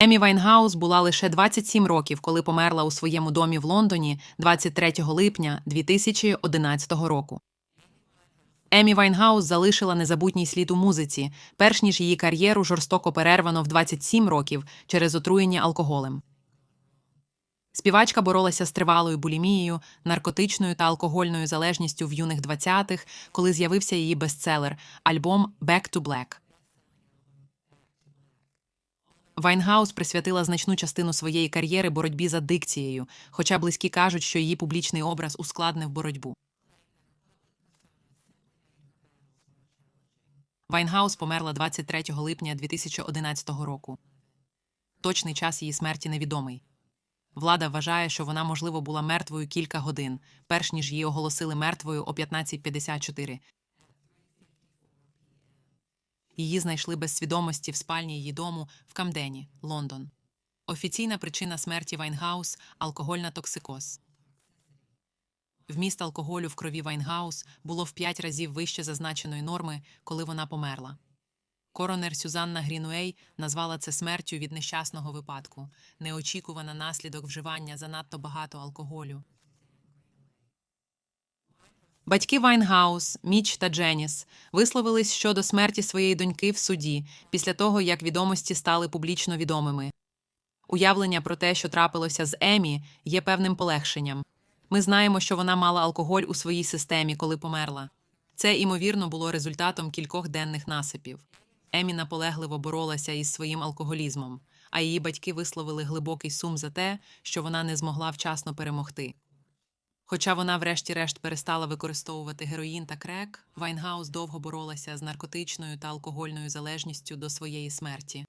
Емі Вайнгаус була лише 27 років, коли померла у своєму домі в Лондоні 23 липня 2011 року. Емі Вайнгаус залишила незабутній слід у музиці, перш ніж її кар'єру жорстоко перервано в 27 років через отруєння алкоголем. Співачка боролася з тривалою булімією, наркотичною та алкогольною залежністю в юних 20-х, коли з'явився її бестселер альбом «Back to Black». Вайнгаус присвятила значну частину своєї кар'єри боротьбі з адикцією, хоча близькі кажуть, що її публічний образ ускладнив боротьбу. Вайнгаус померла 23 липня 2011 року. Точний час її смерті невідомий. Влада вважає, що вона, можливо, була мертвою кілька годин, перш ніж її оголосили мертвою о 15.54. Її знайшли без свідомості в спальні її дому в Камдені, Лондон. Офіційна причина смерті Вайнгаус алкогольна токсикоз. Вміст алкоголю в крові Вайнгаус було в 5 разів вище зазначеної норми, коли вона померла. Коронер Сюзанна Грінуей назвала це смертю від нещасного випадку, неочікувана наслідок вживання занадто багато алкоголю. Батьки Вайнгаус, Міч та Дженіс висловились щодо смерті своєї доньки в суді після того, як відомості стали публічно відомими. Уявлення про те, що трапилося з Емі, є певним полегшенням. Ми знаємо, що вона мала алкоголь у своїй системі, коли померла. Це, ймовірно, було результатом кількох денних насипів. Емі наполегливо боролася із своїм алкоголізмом, а її батьки висловили глибокий сум за те, що вона не змогла вчасно перемогти. Хоча вона, врешті-решт, перестала використовувати героїн та крек, Вайнгаус довго боролася з наркотичною та алкогольною залежністю до своєї смерті.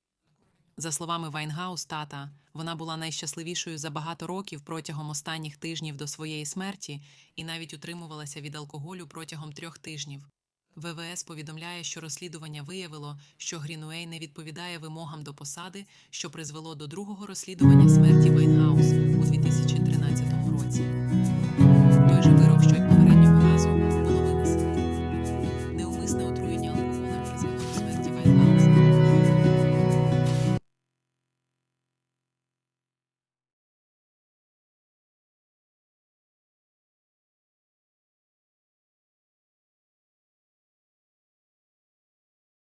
За словами Вайнгаус, тата, вона була найщасливішою за багато років протягом останніх тижнів до своєї смерті і навіть утримувалася від алкоголю протягом трьох тижнів. ВВС повідомляє, що розслідування виявило, що Грінуей не відповідає вимогам до посади, що призвело до другого розслідування смерті Вайнгаус у 2013 році.